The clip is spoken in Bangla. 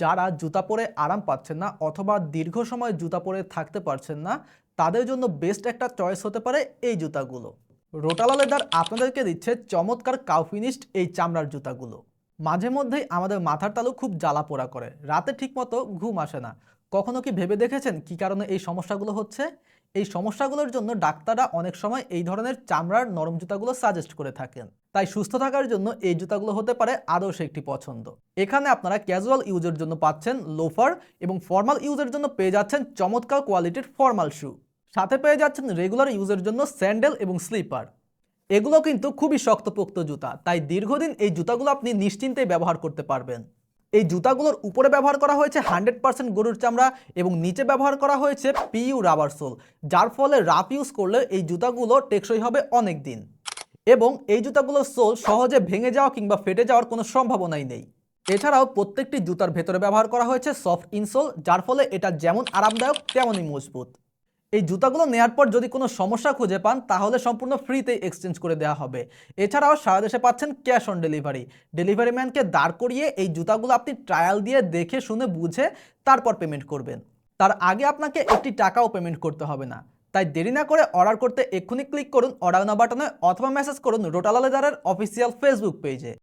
যারা জুতা পরে আরাম পাচ্ছেন না অথবা দীর্ঘ সময় জুতা পরে থাকতে পারছেন না, তাদের জন্য বেস্ট একটা চয়েস হতে পারে এই জুতাগুলো। রোটালা লেদার আপনাদেরকে দিচ্ছে চমৎকার কাউফিনিস্ট এই চামড়ার জুতাগুলো। মাঝে মধ্যেই আমাদের মাথার তালু খুব জ্বালা পোড়া করে, রাতে ঠিকমতো ঘুম আসে না। কখনো কি ভেবে দেখেছেন কি কারণে এই সমস্যাগুলো হচ্ছে? এই সমস্যাগুলোর জন্য ডাক্তাররা অনেক সময় এই ধরনের চামড়ার নরম জুতাগুলো সাজেস্ট করে থাকেন। তাই সুস্থ থাকার জন্য এই জুতাগুলো হতে পারে আদর্শ একটি পছন্দ। এখানে আপনারা ক্যাজুয়াল ইউজের জন্য পাচ্ছেন লোফার এবং ফর্মাল ইউজের জন্য পেয়ে যাচ্ছেন চমৎকার কোয়ালিটির ফর্মাল শু সাথে পেয়ে যাচ্ছেন রেগুলার ইউজের জন্য স্যান্ডেল এবং স্লিপার এগুলো কিন্তু খুবই শক্তপোক্ত জুতা, তাই দীর্ঘদিন এই জুতাগুলো আপনি নিশ্চিন্তে ব্যবহার করতে পারবেন। এই জুতাগুলোর উপরে ব্যবহার করা হয়েছে হান্ড্রেড পার্সেন্ট গরুর চামড়া এবং নিচে ব্যবহার করা হয়েছে পিইউ রাবার সোল, যার ফলে রাফ ইউজ করলে এই জুতাগুলো টেকসই হবে অনেক দিন এবং এই জুতাগুলোর সোল সহজে ভেঙে যাওয়া কিংবা ফেটে যাওয়ার কোনো সম্ভাবনাই নেই। এছাড়াও প্রত্যেকটি জুতার ভেতরে ব্যবহার করা হয়েছে সফট ইনসোল, যার ফলে এটা যেমন আরামদায়ক, তেমনই মজবুত। এই জুতাগুলো নেওয়ার পর যদি কোনো সমস্যা খুঁজে পান, তাহলে সম্পূর্ণ ফ্রিতেই এক্সচেঞ্জ করে দেওয়া হবে। এছাড়াও সারা দেশে পাচ্ছেন ক্যাশ অন ডেলিভারি ডেলিভারি ম্যানকে দাঁড় করিয়ে এই জুতাগুলো আপনি ট্রায়াল দিয়ে দেখে, শুনে, বুঝে, তারপর পেমেন্ট করবেন। তার আগে আপনাকে একটি টাকাও পেমেন্ট করতে হবে না। তাই দেরি না করে অর্ডার করতে এক্ষুনি ক্লিক করুন অর্ডার না বাটনে অথবা মেসেজ করুন রোটালা লেদারের অফিসিয়াল ফেসবুক পেজে